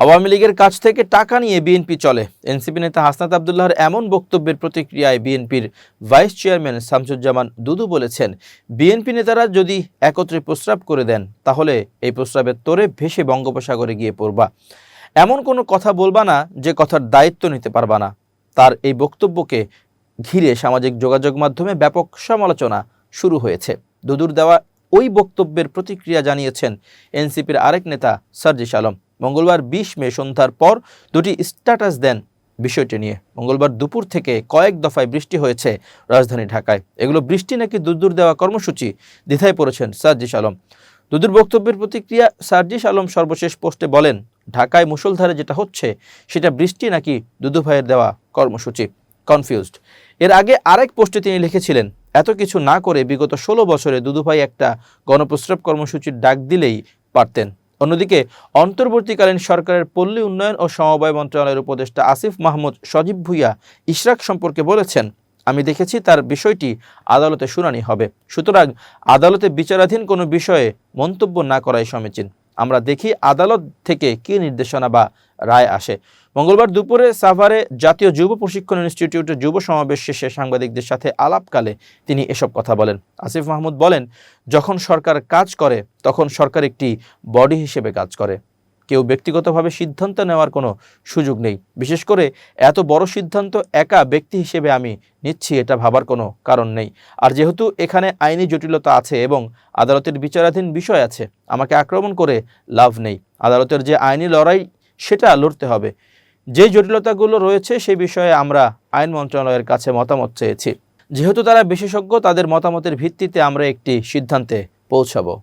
আওয়ামী লীগের কাছ থেকে টাকা নিয়ে বিএনপি চলে। এনসিপি নেতা হাসনাত আবদুল্লাহর এমন বক্তব্যের প্রতিক্রিয়ায় বিএনপির ভাইস চেয়ারম্যান শামসুজ্জামান দুদু বলেছেন, বিএনপি নেতারা যদি একত্রে প্রস্রাব করে দেন, তাহলে এই প্রস্রাবের তোরে ভেসে বঙ্গোপসাগরে গিয়ে পড়বা। এমন কোনো কথা বলবা না যে কথার দায়িত্ব নিতে পারবা না। তার এই বক্তব্যকে ঘিরে সামাজিক যোগাযোগ মাধ্যমে ব্যাপক সমালোচনা শুরু হয়েছে। দুদুর দেওয়া ওই বক্তব্যের প্রতিক্রিয়া জানিয়েছেন এনসিপির আরেক নেতা সার্জিস আলম। মঙ্গলবার বিশ মে সন্ধ্যার পর দুটি স্ট্যাটাস দেন বিষয়টি নিয়ে। মঙ্গলবার দুপুর থেকে কয়েক দফায় বৃষ্টি হয়েছে রাজধানী ঢাকায়। এগুলো বৃষ্টি নাকি দুদূর দেওয়া কর্মসূচি? দ্বিধায় পড়েছেন সার্জিস আলম। দুদুর বক্তব্যের প্রতিক্রিয়া সার্জিস আলম সর্বশেষ পোস্টে বলেন, ঢাকায় মুষলধারে যেটা হচ্ছে, সেটা বৃষ্টি নাকি দুদু ভাইয়ের দেওয়া কর্মসূচি? কনফিউজড। এর আগে আরেক পোস্টে তিনি লিখেছিলেন, এত কিছু না করে বিগত ষোলো বছরে দুদুভাই একটা গণপ্রস্রাব কর্মসূচির ডাক দিলেই পারতেন। অন্যদিকে, অন্তর্বর্তীকালীন সরকারের পল্লী উন্নয়ন ও সমবায় মন্ত্রণালয়ের উপদেষ্টা আসিফ মাহমুদ সজীব ভুইয়া ইশরাক সম্পর্কে বলেছেন, আমি দেখেছি তার বিষয়টি আদালতে শুনানি হবে। সুতরাং আদালতে বিচারাধীন কোনো বিষয়ে মন্তব্য না করাই সমীচীন। আমরা দেখি আদালত থেকে কি নির্দেশনা বা রায় আসে। মঙ্গলবার দুপুরে সাভারে জাতীয় যুব প্রশিক্ষণ ইনস্টিটিউটের যুব সমাবেশ শেষে সাংবাদিকদের সাথে আলাপকালে তিনি এসব কথা বলেন। আসিফ মাহমুদ বলেন, যখন সরকার কাজ করে, তখন সরকার একটি বডি হিসেবে কাজ করে। কেউ ব্যক্তিগতভাবে সিদ্ধান্ত নেওয়ার কোনো সুযোগ নেই। বিশেষ করে এত বড় সিদ্ধান্ত একা ব্যক্তি হিসেবে আমি নিচ্ছি এটা ভাবার কোনো কারণ নেই। আর যেহেতু এখানে আইনি জটিলতা আছে এবং আদালতের বিচারাধীন বিষয় আছে, আমাকে আক্রমণ করে লাভ নেই। আদালতের যে আইনি লড়াই, সেটা লড়তে হবে। যে জটিলতাগুলো রয়েছে সেই বিষয়ে আমরা আইন মন্ত্রণালয়ের কাছে মতামত চেয়েছি। যেহেতু তারা বিশেষজ্ঞ, তাদের মতামতের ভিত্তিতে আমরা একটি সিদ্ধান্তে পৌঁছাবো।